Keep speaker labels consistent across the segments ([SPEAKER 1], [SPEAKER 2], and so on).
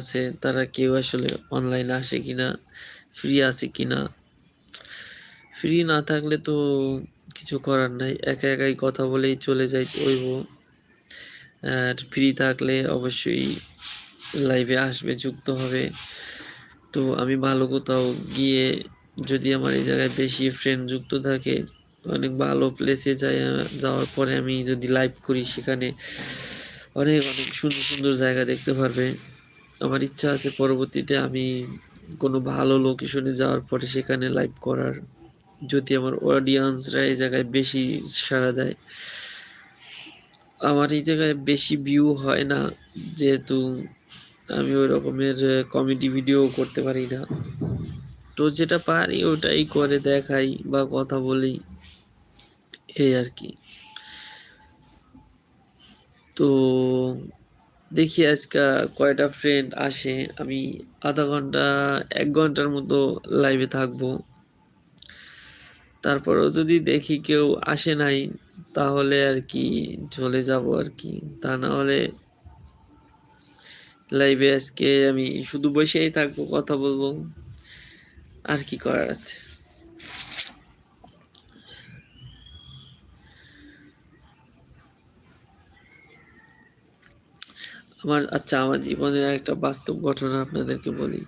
[SPEAKER 1] আছে, তারা কেউ আসলে অনলাইনে আসে কিনা ফ্রি আছে কিনা। ফ্রি না থাকলে তো কিছু করার নাই, একা একাই কথা বলেই চলে যাই হইব আর ফ্রি থাকলে অবশ্যই লাইভে আসবে, যুক্ত হবে। তো আমি ভালো কোথাও গিয়ে যদি আমার এই জায়গায় বেশি ফ্রেন্ড যুক্ত থাকে, অনেক ভালো প্লেসে যাই যাওয়ার পরে আমি যদি লাইভ করি সেখানে, অনেক অনেক সুন্দর সুন্দর জায়গা দেখতে পারবে। আমার ইচ্ছা আছে পরবর্তীতে আমি কোনো ভালো লোকেশনে যাওয়ার পরে সেখানে লাইভ করার। যদি আমার অডিয়েন্সরা এই জায়গায় বেশি সাড়া দেয়। আমার এই জায়গায় বেশি ভিউ হয় না, যেহেতু আমি ওই রকমের কমেডি ভিডিও করতে পারি না। তো যেটা পারি ওটাই করে দেখাই বা কথা বলি। এই আর কি। তো দেখি আজকে কয়টা ফ্রেন্ড আসে। আমি আধা ঘণ্টা, এক ঘণ্টার মতো লাইভে থাকব। তারপরেও যদি দেখি কেউ আসে নাই, তাহলে আর কি চলে যাব আর কি। তা না হলে লাইভে আজকে আমি শুধু বসেই থাকব, কথা বলব। আর কি করার আছে? আমার আচ্ছা আমার জীবনের একটা বাস্তব ঘটনা আপনাদেরকে বলি।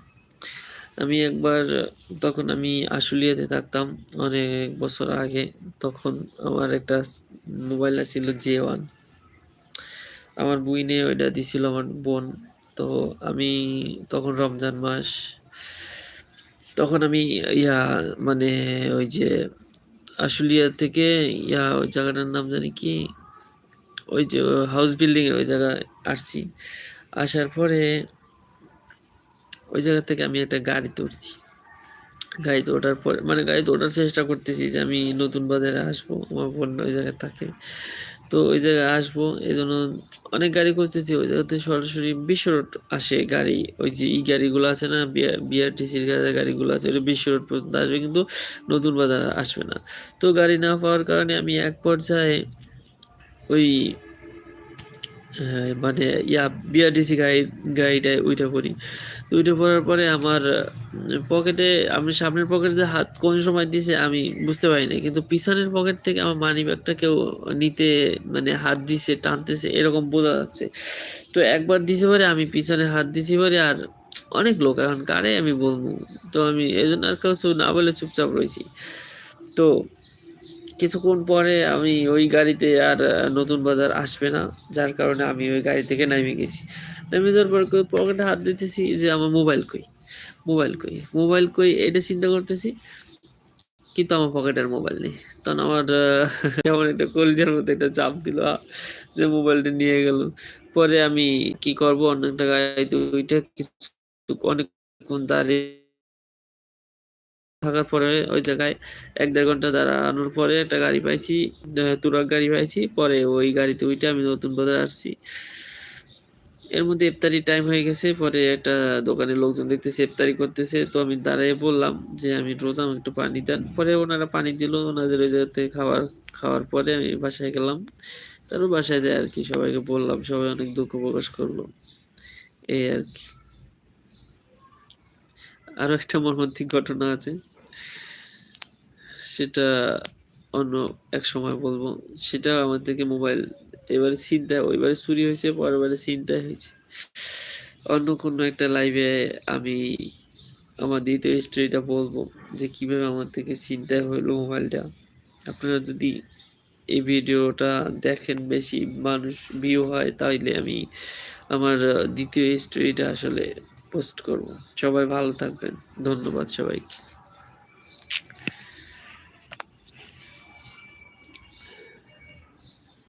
[SPEAKER 1] আমি একবার, তখন আমি আশুলিয়াতে থাকতাম, অনেক বছর আগে, তখন আমার একটা মোবাইল ছিল জে ওয়ান। আমার বুইনে ওইটা দিছিল আমার বোন। তো আমি, তখন রমজান মাস, তখন আমি ইয়া মানে ওই যে আশুলিয়া থেকে, ইয়া, ওই জায়গাটার নাম জানি কি? ওই যে হাউস বিল্ডিংয়ের ওই জায়গায় আসছি। আসার পরে ওই জায়গা থেকে আমি একটা গাড়িতে উঠছি গাড়িতে ওঠার পরে মানে গাড়িতে ওঠার চেষ্টা করতেছি যে আমি নতুন বাজারে আসব, আমার বোন ওই জায়গায় থাকে। তো ওই জায়গায় আসব, এই জন্য অনেক গাড়ি করতেছি ওই জায়গাতে সরাসরি বিশ্ব রোড আসে গাড়ি, ওই যে ই গাড়িগুলো আছে না বিআরটিসির গাড়িগুলো আছে, ওটা বিশ্ব রোড পর্যন্ত আসবে, কিন্তু নতুন বাজার আসবে না। তো গাড়ি না পাওয়ার কারণে আমি এক পর্যায়ে ওই মানে ইয়া বিআরটিসি গাড়ি গাড়িটায় উঠে পড়ি। তো উঠে পড়ার পরে আমার পকেটে, আমি সামনের পকেটে যে হাত কোন সময় দিছে আমি বুঝতে পারি না কিন্তু পিছনের পকেট থেকে আমার মানি ব্যাগটা কেউ নিতে মানে হাত দিছে, টানতেছে, এরকম বোঝা যাচ্ছে। তো একবার দিছে পরে আমি পিছনে হাত দিছি পরে আর অনেক লোক এখন কারে আমি বলব? তো আমি এই জন্য আর কিছু না বলে চুপচাপ রয়েছি। তো কিছুক্ষণ পরে আমি ওই গাড়িতে আর নতুন বাজার আসবে না, যার কারণে আমি ওই গাড়ি থেকে নেমে গেছি। নেমে যাওয়ার পর পকেটে হাত দিতেছি যে আমার মোবাইল কই মোবাইল কই মোবাইল কই, এটা চিন্তা করতেছি, কিন্তু আমার পকেটের মোবাইল নেই। তখন আমার কেমন একটা কলিজার মধ্যে একটা চাপ দিল যে মোবাইলটা নিয়ে গেল। পরে আমি কি করব, অন্য একটা গাড়িতে ওইটা কিছু অনেকক্ষণ দাঁড়িয়ে থাকার পরে ওই জায়গায় এক দেড় ঘণ্টা দাঁড়ানোর পরে একটা গাড়ি পাইছি তুরাক গাড়ি পাইছি, পরে ওই গাড়িতে উইটে আমি নতুন বাজার আসছি। এর মধ্যে ইফতারি টাইম হয়ে গেছে, পরে একটা দোকানের লোকজন দেখতেছে, ইফতারি করতেছে, তো আমি দাঁড়িয়ে বললাম যে আমি রোজ আমাকে একটু পানি দেন। পরে ওনারা পানি দিল, ওনাদের ওই জায়গাতে খাবার খাওয়ার পরে আমি বাসায় গেলাম। তারপর বাসায় যায় আর কি, সবাইকে বললাম, সবাই অনেক দুঃখ প্রকাশ করল। এই আর কি। আরও একটা মর্মান্তিক ঘটনা আছে। সেটা অন্য এক সময় বলব। সেটা আমার থেকে মোবাইল এবারে চিন্তা ওইবারে চুরি হয়েছে, পরেরবারে চিন্তায় হয়েছে। অন্য কোনো একটা লাইভে আমি আমার দ্বিতীয় স্টোরিটা বলব, যে কীভাবে আমার থেকে চিন্তায় হইল মোবাইলটা আপনারা যদি এই ভিডিওটা দেখেন বেশি মানুষ ভিউ হয়, তাইলে আমি আমার দ্বিতীয় স্টোরিটা আসলে পোস্ট করব। সবাই ভালো থাকবেন। ধন্যবাদ সবাইকে।